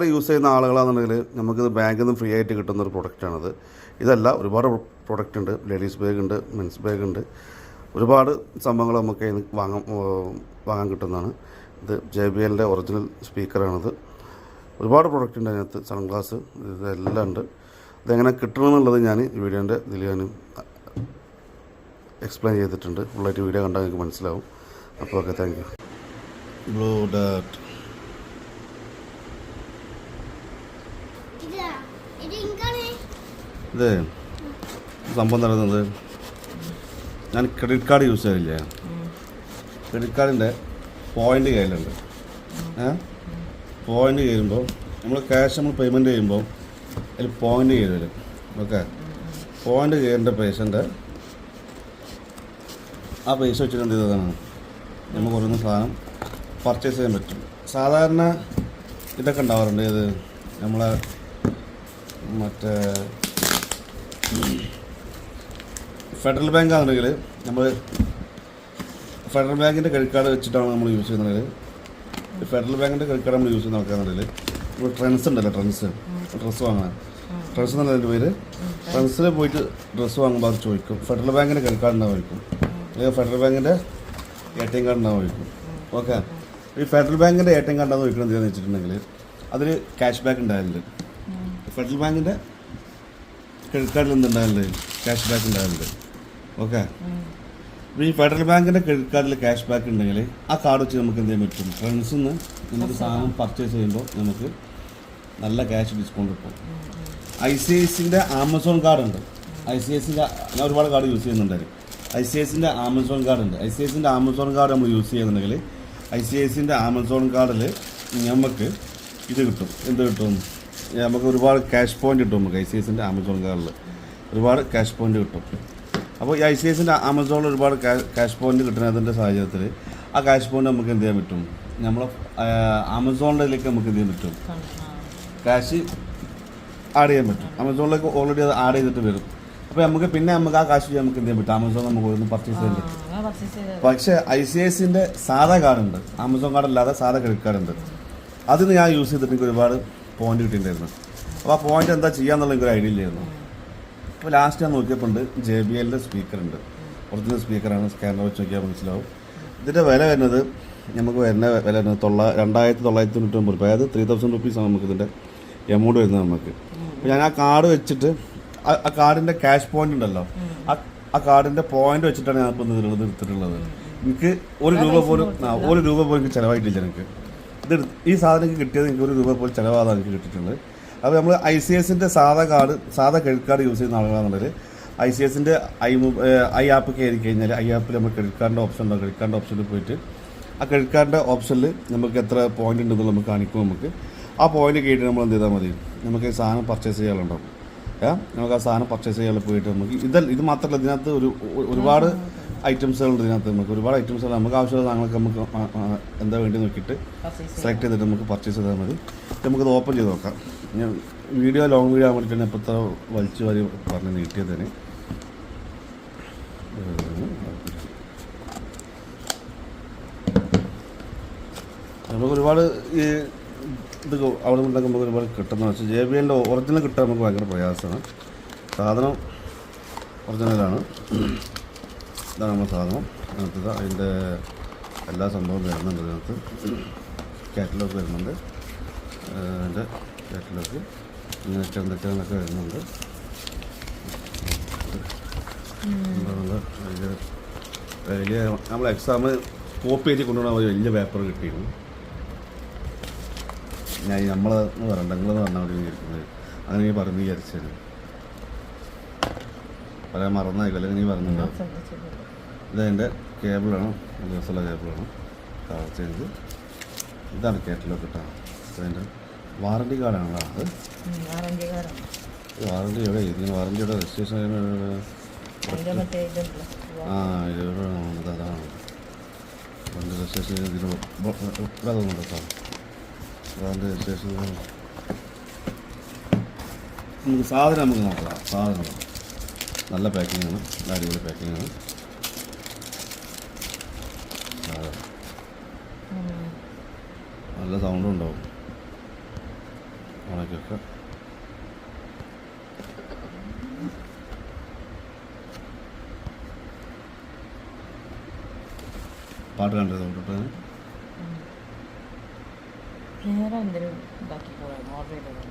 Use ചെയ്യുന്ന ആളുകളാണെന്നുണ്ടെങ്കിൽ നമുക്കിത് ബാങ്കിൽ നിന്ന് ഫ്രീ ആയിട്ട് കിട്ടുന്ന ഒരു പ്രൊഡക്റ്റാണിത് ഇതല്ല ഒരുപാട് പ്രൊഡക്റ്റ് ഉണ്ട്. ലേഡീസ് ബാഗ് ഉണ്ട് മെൻസ് ബാഗ് ഉണ്ട്. ഒരുപാട് സംഭവങ്ങൾ നമുക്ക് വാങ്ങാൻ വാങ്ങാൻ കിട്ടുന്നതാണ്. ഇത് ജെ ബി എല്ലിന്റെ ഒറിജിനൽ സ്പീക്കറാണിത് ഒരുപാട് പ്രൊഡക്റ്റ് ഉണ്ട് അതിനകത്ത്. സൺഗ്ലാസ് ഇതെല്ലാം ഉണ്ട്. ഇതെങ്ങനെ കിട്ടണമെന്നുള്ളത് ഞാൻ വീഡിയോന്റെ ഇതിൽ ഞാൻ എക്സ്പ്ലെയിൻ ചെയ്തിട്ടുണ്ട്. ഫുള്ളായിട്ട് വീഡിയോ കണ്ടാൽ നിങ്ങൾക്ക് മനസ്സിലാവും. അപ്പോൾ ഓക്കെ താങ്ക് യു ബ്ലൂ ഡാറ്റ് ഇതാ സംഭവം നടന്നത് ഞാൻ ക്രെഡിറ്റ് കാർഡ് യൂസ് ചെയ്തില്ലേ? ക്രെഡിറ്റ് കാർഡിന്റെ പോയിന്റ് കയ്യിലുണ്ട്. പോയിന്റ് കയറുമ്പോൾ നമ്മൾ ക്യാഷ് നമ്മൾ പേയ്മെന്റ് ചെയ്യുമ്പോൾ അതിൽ പോയിന്റ് കയറി വരും. ഓക്കെ പോയിന്റ് കയറേണ്ട പേഷ്യന്റ് ആ പൈസ വെച്ചിട്ട് എന്ത് ചെയ്തതാണ്? നമുക്ക് ഓരോന്ന് സാധനം പർച്ചേസ് ചെയ്യാൻ പറ്റും. സാധാരണ ഇതൊക്കെ ഉണ്ടാവാറുണ്ട്. ഇത് നമ്മളെ മറ്റേ ഫെഡറൽ ബാങ്ക് ആണെങ്കിൽ നമ്മൾ ഫെഡറൽ ബാങ്കിന്റെ ക്രെഡിറ്റ് കാർഡ് വെച്ചിട്ടാണ് നമ്മൾ യൂസ് ചെയ്യുന്നത് ഫെഡറൽ ബാങ്കിന്റെ ക്രെഡിറ്റ് കാർഡ് നമ്മൾ യൂസ് ചെയ്യുന്ന നോക്കുകയാണെന്നുണ്ടെങ്കിൽ ഇപ്പോൾ ട്രെൻസ് ഉണ്ടല്ലോ ട്രെൻസ്. ഡ്രസ്സ് വാങ്ങാൻ ട്രെൻസ് എന്റെ പേര് ട്രെൻസിൽ പോയിട്ട് ഡ്രസ്സ് വാങ്ങുമ്പോൾ അത് ചോദിക്കും. ഫെഡറൽ ബാങ്കിന്റെ ക്രെഡിറ്റ് കാർഡ് ഉണ്ടാവും ചോദിക്കും അല്ലെങ്കിൽ ഫെഡറൽ ബാങ്കിന്റെ എ ടി എം കാർഡ് ഉണ്ടാവും ചോദിക്കും ഓക്കെ? ഈ ഫെഡറൽ ബാങ്കിന്റെ എ ടി എം കാർഡ് ഉണ്ടാവും ചോദിക്കണം എന്താണെന്ന് വെച്ചിട്ടുണ്ടെങ്കിൽ അതിൽ ക്യാഷ് ബാക്ക് ഉണ്ടാകലുണ്ട് ഫെഡറൽ ബാങ്കിന്റെ ക്രെഡിറ്റ് കാർഡിൽ എന്തുണ്ടാകലുണ്ട് ക്യാഷ് ബാക്ക് ഉണ്ടാകലുണ്ട് ഓക്കെ? അപ്പോൾ ഈ ഫെഡറൽ ബാങ്കിന്റെ ക്രെഡിറ്റ് കാർഡിൽ ക്യാഷ് ബാക്ക് ഉണ്ടെങ്കിൽ ആ കാർഡ് വെച്ച് നമുക്ക് എന്ത് ചെയ്യാൻ പറ്റും? ഫ്രണ്ട്സിൽ നിന്ന് നമുക്ക് സാധനം പർച്ചേസ് ചെയ്യുമ്പോൾ നമുക്ക് നല്ല ക്യാഷ് ഡിസ്കൗണ്ട് കിട്ടും. ഐ സി ഐ സിന്റെ ആമസോൺ കാർഡുണ്ട്. ഐ സി ഐ സിന്റെ ഞാൻ ഒരുപാട് കാർഡ് യൂസ് ചെയ്യുന്നുണ്ടായി ഐ സി ഐ സിന്റെ ആമസോൺ കാർഡുണ്ട്. ഐ സി ഐ സിന്റെ ആമസോൺ കാർഡ് നമ്മൾ യൂസ് ചെയ്യുന്നുണ്ടെങ്കിൽ ഐ സി ഐ സിന്റെ ആമസോൺ കാർഡിൽ നമുക്ക് ഇത് കിട്ടും. എന്ത് കിട്ടും? നമുക്ക് ഒരുപാട് ക്യാഷ് പോയിന്റ് കിട്ടും നമുക്ക് ഐ സി എസിന്റെ ആമസോൺ കാർഡിൽ ഒരുപാട് ക്യാഷ് പോയിന്റ് കിട്ടും. അപ്പോൾ ഈ ഐ സി എസിന്റെ ആമസോണിൽ ഒരുപാട് ക്യാഷ് പോയിന്റ് കിട്ടുന്നതിന്റെ സാഹചര്യത്തിൽ ആ ക്യാഷ് പോയിന്റ് നമുക്ക് എന്ത് ചെയ്യാൻ പറ്റും? നമ്മൾ ആമസോണിലേക്ക് നമുക്ക് എന്ത് ചെയ്യാൻ പറ്റും? ക്യാഷ് ആഡ് ചെയ്യാൻ പറ്റും. ആമസോണിലേക്ക് ഓൾറെഡി അത് ആഡ് ചെയ്തിട്ട് വരും. അപ്പോൾ നമുക്ക് പിന്നെ നമുക്ക് ആ കാശ് നമുക്ക് എന്ത് ചെയ്യാൻ പറ്റും? ആമസോൺ നമുക്ക് ഒന്ന് പർച്ചേസ് ചെയ്യാൻ പറ്റും. പക്ഷേ ഐ സി എസ് സിന്റെ സാധാ കാർഡുണ്ട് ആമസോൺ കാർഡ് അല്ലാതെ സാധാ ക്രെഡിറ്റ് കാർഡുണ്ട് അത് അതിന് ഞാൻ യൂസ് ചെയ്തിട്ട് എനിക്ക് ഒരുപാട് പോയിന്റ് കിട്ടിയിട്ടുണ്ടായിരുന്നു. അപ്പോൾ ആ പോയിന്റ് എന്താ ചെയ്യാന്നുള്ള എനിക്കൊരു ഐഡിയ ഇല്ലായിരുന്നു. അപ്പോൾ ലാസ്റ്റ് ഞാൻ നോക്കിയപ്പോൾ ഉണ്ട് ജെ ബി എല്ലിന്റെ സ്പീക്കറുണ്ട് ഒറിജിനൽ സ്പീക്കറാണ് സ്കാനർ വെച്ച് നോക്കിയാൽ മനസ്സിലാവും. ഇതിന്റെ വില വരുന്നത് നമുക്ക് വരുന്ന വില വരുന്നത് തൊള്ള രണ്ടായിരത്തി തൊള്ളായിരത്തി തൊണ്ണൂറ്റൊമ്പത് രൂപ. അതായത് ത്രീ തൗസൻഡ് റുപ്പീസാണ് നമുക്ക് ഇതിന്റെ എമൗണ്ട് വരുന്നത് നമുക്ക്. അപ്പോൾ ഞാൻ ആ കാർഡ് വെച്ചിട്ട് ആ- കാർഡിന്റെ ക്യാഷ് പോയിന്റ് ഉണ്ടല്ലോ. ആ കാർഡിന്റെ പോയിന്റ് വെച്ചിട്ടാണ് ഞാൻ ഇപ്പോൾ ഇതിലുള്ളത് എടുത്തിട്ടുള്ളത്. എനിക്ക് ഒരു രൂപ പോലും ആ ഒരു രൂപ പോലും എനിക്ക് ചിലവായിട്ടില്ല എനിക്ക്. ഇത് ഈ സാധനം എനിക്ക് കിട്ടിയത് എനിക്ക് ഒരു രൂപ പോലും ചിലവാകാതെ എനിക്ക് കിട്ടിയിട്ടുണ്ട്. അപ്പോൾ നമ്മൾ ഐ സി എസിന്റെ സാധാ കാർഡ് സാധാ ക്രെഡിറ്റ് കാർഡ് യൂസ് ചെയ്യുന്ന ആളുകളാണെന്നുണ്ടെങ്കിൽ ഐ സി എസിന്റെ ഐ ഐ ആപ്പ് കയറി കഴിഞ്ഞാൽ ഐ ആപ്പിൽ നമ്മൾ ക്രെഡിറ്റ് കാർഡിന്റെ ഓപ്ഷൻ ഉണ്ടാവും ക്രെഡിറ്റ് കാർഡിന്റെ ഓപ്ഷനിൽ പോയിട്ട് ആ ക്രെഡിറ്റ് കാർഡിന്റെ ഓപ്ഷനിൽ നമുക്ക് എത്ര പോയിന്റ് ഉണ്ടെന്ന് നമുക്ക് കാണിക്കും നമുക്ക്. ആ പോയിന്റ് കേട്ട് നമ്മൾ എന്ത് ചെയ്താൽ മതി? നമുക്ക് ഈ സാധനം പർച്ചേസ് ചെയ്യാനുണ്ടാവും. ഏഹ് നമുക്ക് ആ സാധനം പർച്ചേസ് ചെയ്യാൻ പോയിട്ട് നമുക്ക് ഇതല്ല ഇത് മാത്രമല്ല ഇതിനകത്ത് ഒരു ഒരുപാട് ഐറ്റംസുകളുണ്ട് ഇതിനകത്ത് നമുക്ക് ഒരുപാട് ഐറ്റംസ് നമുക്ക് ആവശ്യമുള്ള സാധനങ്ങളൊക്കെ നമുക്ക് എന്താ വേണ്ടി നോക്കിയിട്ട് സെലക്ട് ചെയ്തിട്ട് നമുക്ക് പർച്ചേസ് ചെയ്താൽ മതി. നമുക്കത് ഓപ്പൺ ചെയ്ത് നോക്കാം. ഞാൻ വീഡിയോ ലോങ് വീഡിയോ ആകാൻ വേണ്ടിയിട്ടാണ് എപ്പോൾ ഇത്ര വലിച്ചു വരി പറഞ്ഞ് നീട്ടിയതിന്. നമുക്ക് ഒരുപാട് ഈ ഇത് അവിടെ നിന്നൊക്കെ നമുക്ക് ഒരുപാട് കിട്ടുന്ന വെച്ചാൽ ജെ ബി എന്റെ ഒറിജിനൽ കിട്ടാൻ നമുക്ക് ഭയങ്കര പ്രയാസമാണ്. സാധനം ഒറിജിനലാണ് ഇതാണ് നമ്മുടെ സാധനം. അതിനകത്ത് അതിന്റെ എല്ലാ സംഭവവും വരുന്നുണ്ട് ഇതിനകത്ത്. കാറ്റലോഗ് വരുന്നുണ്ട്. അതിന്റെ കാറ്റലോഗ് ഇങ്ങനെയൊക്കെ എന്തൊക്കെയാണെന്നൊക്കെ വരുന്നുണ്ട്. വലിയ നമ്മൾ എക്സാം കോപ്പി ചെയ്ത് കൊണ്ടുപോകാൻ ഒരു വലിയ പേപ്പർ കിട്ടിയിരുന്നു. ഞാൻ നമ്മൾ പറയണ്ട നിങ്ങളെന്ന് പറഞ്ഞാൽ മതി വിചാരിക്കുന്നത് അങ്ങനെ പറഞ്ഞു വിചാരിച്ചത് പറയാൻ മറന്നായിക്കോ അല്ലെങ്കിൽ നീ പറഞ്ഞിട്ടുണ്ടാവും ഇതതിന്റെ കേബിളാണ്. ദിവസമുള്ള കേബിളാണ്. കളർ ചെയ്ത് ഇതാണ് കേട്ടിലോ കിട്ടാൻ അതിന്റെ വാറണ്ടി കാർഡാണല്ലോ അത്. വാറണ്ടി എവിടെ? ഇതിന് വാറണ്ടിയുടെ രജിസ്ട്രേഷൻ ആ ഇവിടെ അതാണ്. വണ്ടി രജിസ്ട്രേഷൻ ഇതിന് ഇവിടെ തോന്നുന്നുണ്ടോ സാർ വാറണ്ടി രജിസ്ട്രേഷൻ നമുക്ക് സാധനം നമുക്ക് നോക്കാം. സാധനം. നല്ല പാക്കിംഗ് ആണ്. നല്ല അടിപൊളി പാക്കിംഗ് ആണ്. നല്ല സൗണ്ടും ഉണ്ടാവും. ഉണക്കൊക്കെ. പാട്ട് കണ്ടത് കൊണ്ടിട്ട് വേറെ എന്തെങ്കിലും ഇതാക്കി പോയാൽ ഓർഡർ ചെയ്തത്?